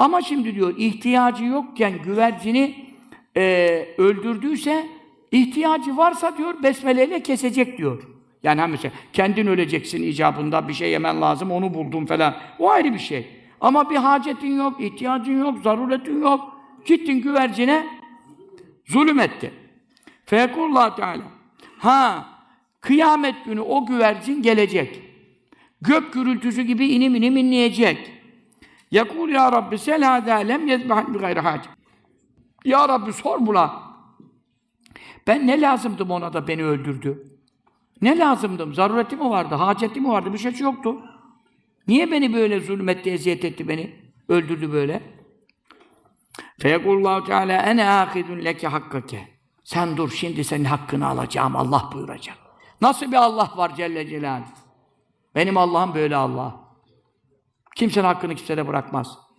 Ama şimdi diyor ihtiyacı yokken güvercini e, öldürdüyse ihtiyacı varsa diyor besmeleyle kesecek diyor. Yani hani mesela kendin öleceksin icabında bir şey yemen lazım onu buldum falan. O ayrı bir şey. Ama bir hacetin yok, ihtiyacın yok, zaruretin yok. Gittin güvercine zulüm etti. Fekullah Teala. Ha, kıyamet günü o güvercin gelecek. Gök gürültüsü gibi inim inim inleyecek. Yakul ya Rabbi sel hâdâ lem yezbah bi gayri hac. Ya Rabbi sor buna. Ben ne lazımdım ona da beni öldürdü? Ne lazımdım? Zarureti mi vardı? Haceti mi vardı? Bir şey yoktu. Niye beni böyle zulmetti, eziyet etti beni? Öldürdü böyle. Feyekullahu Teala ene ahidun leke hakkake. Sen dur şimdi senin hakkını alacağım Allah buyuracak. Nasıl bir Allah var Celle Celaluhu? Benim Allah'ım böyle Allah. Kimsenin hakkını kimseye bırakmaz.